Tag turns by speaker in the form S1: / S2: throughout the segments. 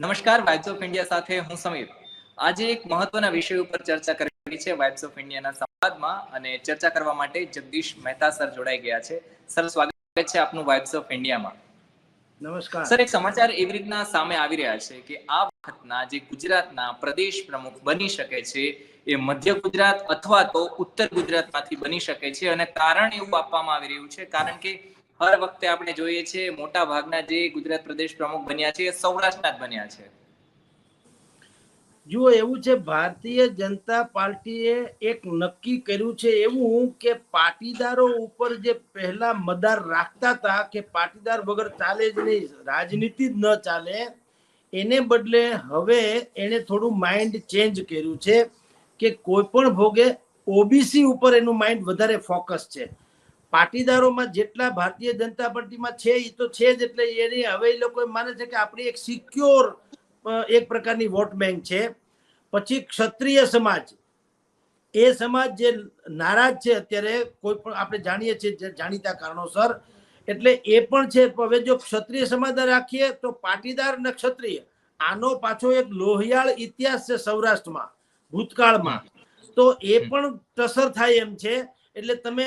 S1: નમસ્કાર vibes of India સાથે હું સમીર. આજે એક મહત્વના વિષય ઉપર ચર્ચા કરવી છે વાઇબ્સ ઓફ ઇન્ડિયાના સંવાદમાં અને ચર્ચા કરવા માટે જગદીશ મહેતા સર જોડાઈ ગયા છે. સર સ્વાગત છે આપનું વાઇબ્સ ઓફ ઇન્ડિયામાં
S2: નમસ્કાર.
S1: સર એક સમાચાર એવી રીતના સામે આવી રહ્યા છે કે આ વખતના જે ગુજરાતના પ્રદેશ પ્રમુખ બની શકે છે એ મધ્ય ગુજરાત અથવા તો ઉત્તર ગુજરાતમાંથી બની શકે છે અને કારણ એવું આપવામાં આવી રહ્યું છે. કારણ કે હર વખતે આપણે જોઈએ છીએ મોટા ભાગના જે ગુજરાત પ્રદેશ પ્રમુખ બન્યા છે સૌરાષ્ટ્રના જ બન્યા છે.
S2: જુઓ, એવું છે, ભારતીય જનતા પાર્ટીએ એક નક્કી કર્યું છે એવું કે પાટીદારો ઉપર જે પહેલા મદાર રાખતા હતા કે પાટીદાર વગર ચાલે જ નહીં, રાજનીતિ જ ન ચાલે, એને બદલે હવે એને થોડું માઇન્ડ ચેન્જ કર્યું છે કે કોઈ પણ ભોગે ઓબીસી ઉપર એનું માઇન્ડ વધારે ફોકસ છે. પાટીદારોમાં જેટલા ભારતીય જનતા પાર્ટીમાં છે એ તો છે જ એટલે એની હવે એ લોકો માને છે કે આપણી એક સિક્યોર એક પ્રકારની વોટ બેંક છે. પછી ક્ષત્રિય સમાજ. એ સમાજ જે નારાજ છે અત્યારે કોઈ પણ આપણે જાણીએ છીએ જાણીતા કારણોસર એટલે એ પણ છે. હવે જો ક્ષત્રિય સમાજ રાખીએ તો પાટીદાર અને ક્ષત્રિય આનો પાછો એક લોહિયાળ ઇતિહાસ છે સૌરાષ્ટ્રમાં ભૂતકાળમાં. તો એ પણ ટસર થાય એમ છે. એટલે તમે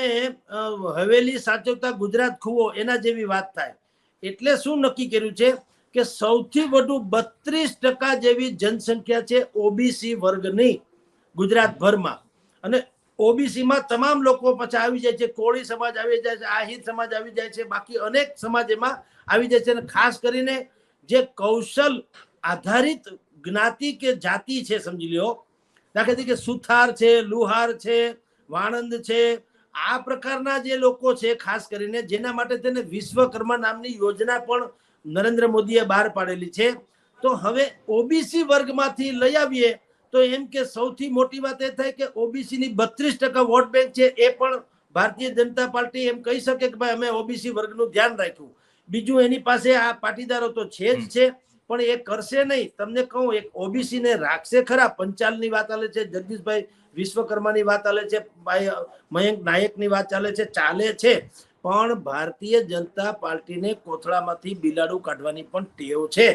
S2: હવેલી સાચવતા ગુજરાત ખુવો, એના જેવી વાત થાય. એટલે શું નક્કી કર્યું છે કે સૌથી વધુ બત્રીસ ટકા જેવી જનસંખ્યા છે ઓબીસી વર્ગની ગુજરાતભરમાં. અને ઓબીસીમાં તમામ લોકો પછી આવી જાય છે, કોળી સમાજ આવી જાય છે, આહિર સમાજ આવી જાય છે, બાકી અનેક સમાજ એમાં આવી જાય છે. અને ખાસ કરીને જે કૌશલ આધારિત જ્ઞાતિ કે જાતિ છે, સમજી લ્યો. દાખલા તરીકે સુથાર છે, લુહાર છે વાણંદ છે. આ પ્રકારના જે લોકો છે ખાસ કરીને જેના માટે તેને વિશ્વકર્મા નામની યોજના પણ નરેન્દ્ર મોદીએ બહાર પાડેલી છે. તો હવે ઓબીસી વર્ગમાંથી લઈ આવીએ તો એમ કે સૌથી મોટી વાત એ થાય કે ઓબીસી ની બત્રીસ ટકા વોટ બેંક છે એ પણ ભારતીય જનતા પાર્ટી એમ કહી શકે કે ભાઈ અમે ઓબીસી વર્ગનું ધ્યાન રાખ્યું. બીજું એની પાસે આ પાટીદારો તો છે જ છે. પણ એ કરશે નહીં. તમને કહું એક ઓબીસી ને રાખશે ખરા. પંચાલની વાત ચાલે છે જગદીશભાઈ વિશ્વકર્માની વાત ચાલે છે ભાઈ મયંક નાયકની વાત ચાલે છે ચાલે છે. પણ ભારતીય જનતા પાર્ટીને કોથળામાંથી બિલાડું કાઢવાની પણ ટેવ છે.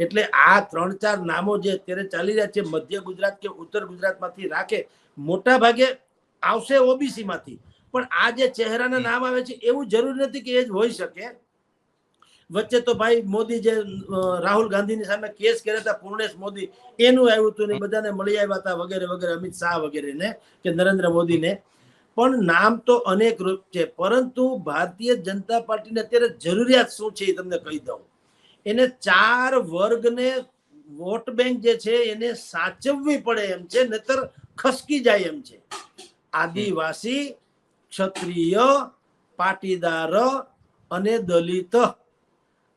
S2: એટલે આ ત્રણ ચાર નામો જે અત્યારે ચાલી રહ્યા છે મધ્ય ગુજરાત કે ઉત્તર ગુજરાતમાંથી રાખે મોટા ભાગે આવશે ઓબીસી માંથી. પણ આ જે ચહેરાના નામ આવે છે એવું જરૂરી નથી કે એ જ હોઈ શકે. વચ્ચે તો ભાઈ મોદી જે રાહુલ ગાંધીની સામે કેસ કર્યા હતા, પૂર્ણેશ મોદી, એનું આવ્યું હતું ને બધાને મળી આવ્યા હતા વગેરે વગેરે, અમિત શાહ વગેરેને કે નરેન્દ્ર મોદીને. પણ નામ તો અનેક રૂપ છે, પરંતુ ભારતીય જનતા પાર્ટીને અત્યારે જરૂરિયાત શું છે એ તમને કહી દઉં. એને ચાર વર્ગને વોટ બેંક જે છે એને સાચવવી પડે એમ છે, નહીતર ખસકી જાય એમ છે. આદિવાસી, ક્ષત્રિય, પાટીદાર અને દલિત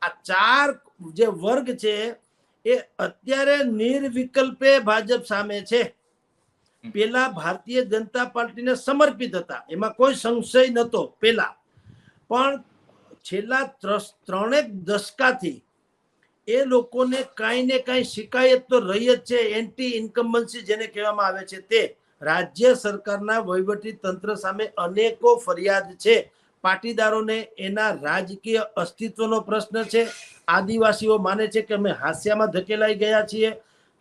S2: આ ચાર જે વર્ગ છે એ અત્યારે નિર્વિકલ્પે ભાજપ સામે છે. પેલા ભારતીય જનતા પાર્ટીને સમર્પિત હતા. એમાં કોઈ સંશય નતો પેલા. પણ છેલ્લા ત્રણેક દશકાથી એ લોકોને કાંઈ ને કાંઈ શિકાયત તો રહી જ છે. એન્ટી ઇન્કમ્બન્સી જેને કહેવામાં આવે છે તે. રાજ્ય સરકારના વહીવટી તંત્ર સામે અનેકો ફરિયાદ છે. પાટીદારોને એના રાજકીય અસ્તિત્વનો પ્રશ્ન છે. આદિવાસીઓ માને છે કે અમે હાસ્યામાં ધકેલાઈ ગયા છીએ.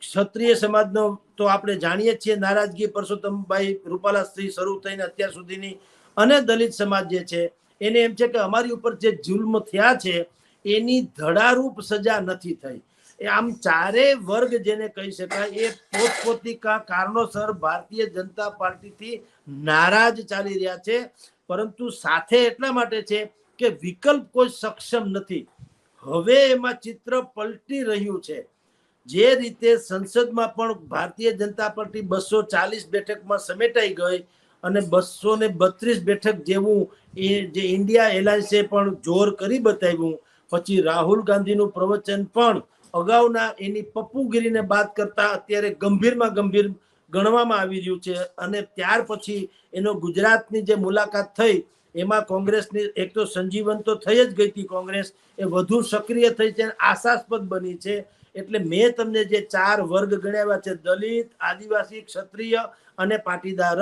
S2: ક્ષત્રિય સમાજનો તો આપણે જાણીએ છીએ, નારાજગી પરસોત્તમભાઈ રૂપાલાથી શરૂ થઈને અત્યાર સુધીની અને દલિત સમાજ જે છે, એને એમ છે કે અમારી ઉપર જે જુલ્મ થયા છે, એની ધડારૂપ સજા નથી થઈ. એ આમ ચારેય વર્ગ જેને કહી શકાય, એ પોતપોતિકા કારણોસર ભારતીય જનતા પાર્ટીથી નારાજ ચાલી રહ્યા છે. પરંતુ સાથે એટલા માટે છે કે વિકલ્પ કોઈ સક્ષમ નથી. હવે એમાં ચિત્ર પલટી રહ્યું છે. જે રીતે સંસદમાં પણ ભારતીય જનતા પાર્ટી બસો ચાલીસ બેઠકમાં સમેટાઈ ગઈ અને બસો ને બત્રીસ બેઠક જેવું એ જે ઇન્ડિયા એલાયન્સે પણ જોર કરી બતાવ્યું. પછી રાહુલ ગાંધીનું પ્રવચન પણ અગાઉના એની પપ્પુગીરીને બાદ કરતા અત્યારે ગંભીરમાં ગંભીર ગણવામાં આવી રહ્યું છે અને ત્યાર પછી એનો ગુજરાતની જે મુલાકાત થઈ, એમાં કોંગ્રેસની એક તો સંજીવન તો થઈ જ ગઈ હતી કોંગ્રેસ, એ વધુ સક્રિય થઈ છે આશાસ્પદ બની છે. એટલે મેં તમને જે ચાર વર્ગ ગણાવ્યા છે, દલિત, આદિવાસી, ક્ષત્રિય અને પાટીદાર,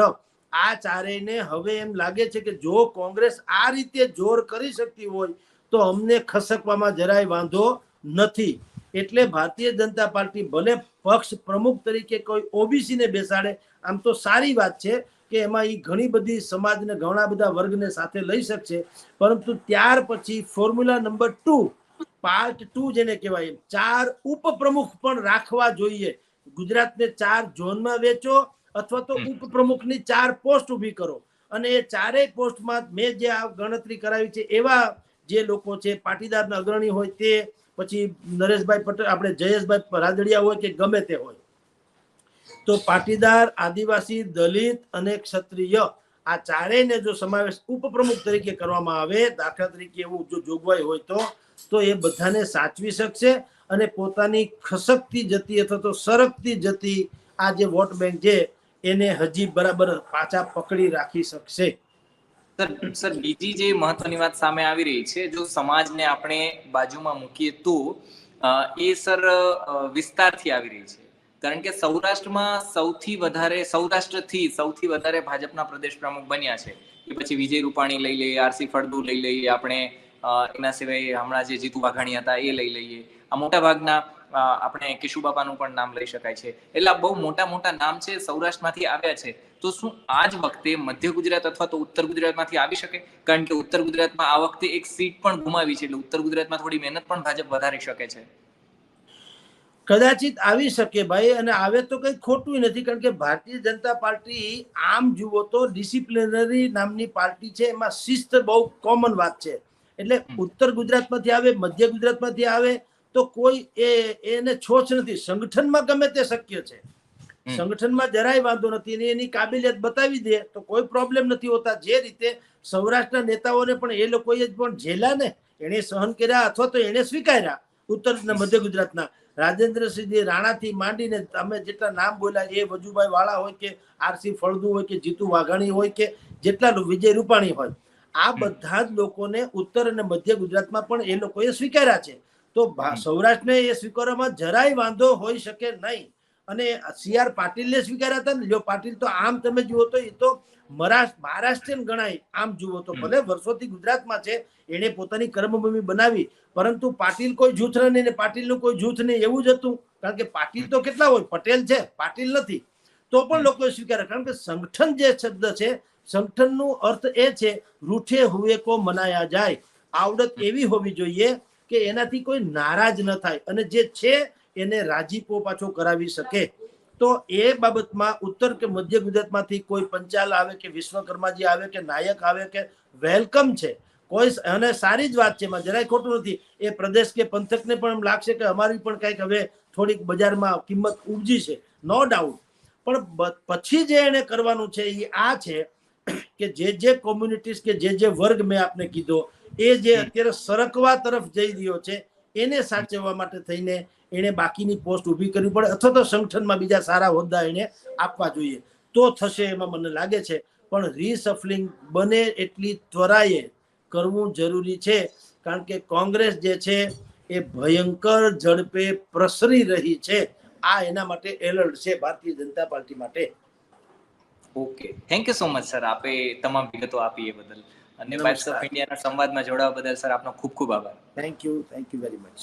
S2: આ ચારેયને હવે એમ લાગે છે કે જો કોંગ્રેસ આ રીતે જોર કરી શકતી હોય, તો અમને ખસકવામાં જરાય વાંધો નથી. એટલે ભારતીય જનતા પાર્ટી ભલે પક્ષ પ્રમુખ તરીકે કોઈ ઓબીસી ને બેસાડે આમ તો સારી વાત છે કે એમાં એ ઘણી બધી સમાજને ઘણા બધા વર્ગને સાથે લઈ શકશે. પરંતુ ત્યાર પછી formula number two part two જેને કહેવાય ચાર ઉપપ્રમુખ પણ રાખવા જોઈએ. ગુજરાતને ચાર ઝોનમાં વેચો અથવા તો. ઉપપ્રમુખની ચાર પોસ્ટ ઊભી કરો. અને એ ચારેય પોસ્ટમાં મેં જે આ ગણતરી કરાવી છે એવા જે લોકો છે પાટીદારના અગ્રણી હોય તે પછી નરેશભાઈ પટેલ, આપણે જયેશભાઈ રાદડિયા હોય કે ગમે તે હોય, તો પાટીદાર, આદિવાસી, દલિત અને ક્ષત્રિય આ ચારેયને જો સમાવેશ ઉપપ્રમુખ તરીકે કરવામાં આવે, દાખલા તરીકે એવું જો જોગવાઈ હોય તો તો એ બધાને સાચવી શકશે અને પોતાની ખસકતી જતી અથવા તો સરકતી જતી આ જે વોટ બેંક છે, એને હજી બરાબર પાછા પકડી રાખી શકશે.
S1: સર સર, બીજી જે મહત્વની વાત સામે આવી રહી છે, જો સમાજને આપણે બાજુમાં મૂકીએ તો એ સર વિસ્તારથી આવી રહી છે. કારણ કે સૌરાષ્ટ્રમાં સૌથી વધારે, સૌરાષ્ટ્રથી સૌથી વધારે ભાજપના પ્રદેશ પ્રમુખ બન્યા છે. કે પછી વિજય રૂપાણી લઈ લઈએ, આરસી ફળદુ લઈ લઈએ, આપણે એના સિવાય હમણાં જે જીતુ વાઘાણી હતા એ લઈ લઈએ. આ મોટા ભાગના આપણે આપણે કેશુબાપાનું પણ નામ લઈ શકાય છે. એટલે બહુ મોટા મોટા નામ છે, સૌરાષ્ટ્રમાંથી આવ્યા છે. તો શું આ જ વખતે મધ્ય ગુજરાત અથવા તો ઉત્તર ગુજરાતમાંથી આવી શકે કારણ કે ઉત્તર ગુજરાતમાં આ વખતે એક સીટ પણ ગુમાવી છે એટલે ઉત્તર ગુજરાતમાં થોડી મહેનત પણ ભાજપ વધારી શકે છે
S2: કદાચિત આવી શકે ભાઈ અને આવે તો કંઈ ખોટું નથી કારણ કે ભારતીય જનતા પાર્ટી આમ જુઓ તો ડિસિપ્લિનરી નામની પાર્ટી છે એમાં શિસ્ત બહુ કોમન વાત છે એટલે. ઉત્તર ગુજરાતમાંથી આવે મધ્ય ગુજરાતમાંથી આવે તો કોઈ એ એને છોછ નથી સંગઠનમાં ગમે તે શક્ય છે. સંગઠનમાં જરાય વાંધો નથી અને એની કાબિલિયત બતાવી દે તો કોઈ પ્રોબ્લેમ નથી હોતા. જે રીતે સૌરાષ્ટ્રના નેતાઓને પણ એ લોકોએ જ પણ ઝેલા ને એને સહન કર્યા અથવા તો એને સ્વીકાર્યા ઉત્તર મધ્ય ગુજરાતના. રાજેન્દ્રસિંહજી રાણાથી માંડીને તમે જેટલા નામ બોલ્યા એ વજુભાઈ વાળા હોય કે આરસી ફળદુ હોય કે જીતુ વાઘાણી હોય કે જેટલા વિજય રૂપાણી હોય આ બધા જ લોકોને ઉત્તર અને મધ્ય ગુજરાતમાં પણ એ લોકોએ સ્વીકાર્યા છે. તો. સૌરાષ્ટ્રને એ સ્વીકારવામાં જરાય વાંધો હોઈ શકે નહીં. અને સી આર પાટીલને સ્વીકાર્યા હતા ને? જો પાટીલ તો આમ તમે જુઓ તો એ તો મહારાષ્ટ્ર, મહારાષ્ટ્રીયન ગણાય. આમ જુઓ તો. ભલે વર્ષોથી ગુજરાતમાં છે એને પોતાની કર્મભૂમિ બનાવી, પરંતુ પાટીલ કોઈ જૂથ નહીં ને પાટીલનું કોઈ જૂથ નહીં, એવું જ હતું. કારણ કે પાટીલ તો કેટલા હોય? પટેલ છે, પાટીલ નથી. તો પણ. લોકોએ સ્વીકારે કારણ કે સંગઠન જે શબ્દ છે, સંગઠનનું અર્થ એ છે, રૂઠે હુએ કો મનાયા જાય. આવડત એવી હોવી જોઈએ કે એનાથી કોઈ નારાજ ન થાય. અને જે છે એને રાજીપો પાછો કરાવી શકે. તો એ બાબતમાં ઉત્તર કે મધ્ય ગુજરાતમાંથી કોઈ પંચાલ આવે કે વિશ્વકર્માજી આવે કે નાયક આવે કે વેલકમ છે. કોઈ અને સારી જ વાત છે એમાં જરાય ખોટું નથી. એ પ્રદેશ કે પંથકને પણ એમ લાગશે કે અમારી પણ કંઈક હવે થોડીક બજારમાં કિંમત ઉપજી છે. નો ડાઉટ પણ પછી જે એને કરવાનું છે એ આ છે કે જે જે કોમ્યુનિટીઝ કે જે જે વર્ગ મેં આપને કીધો એ જે અત્યારે સરકવા તરફ જઈ રહ્યો છે એને સાચવવા માટે થઈને એને બાકીની પોસ્ટ ઊભી કરવી પડે અથવા તો સંગઠનમાં બીજા સારા હોદ્દા એને આપવા જોઈએ. તો થશે એમાં મને લાગે છે. પણ રીસફલિંગ બને એટલી ત્વરાએ કરવું જરૂરી છે. કારણ કે કોંગ્રેસ જે છે એ ભયંકર ઝડપે પ્રસરી રહી છે. આ એના માટે એલર્ટ છે ભારતીય જનતા પાર્ટી માટે.
S1: Okay. Thank you so much sir આપે તમામ વિગતો આપી એ બદલ. અને. બાઇટ્સ ઓફ ઇન્ડિયાના સંવાદમાં જોડાવા બદલ સર આપનો ખૂબ ખૂબ આભાર.
S2: Thank you thank you very much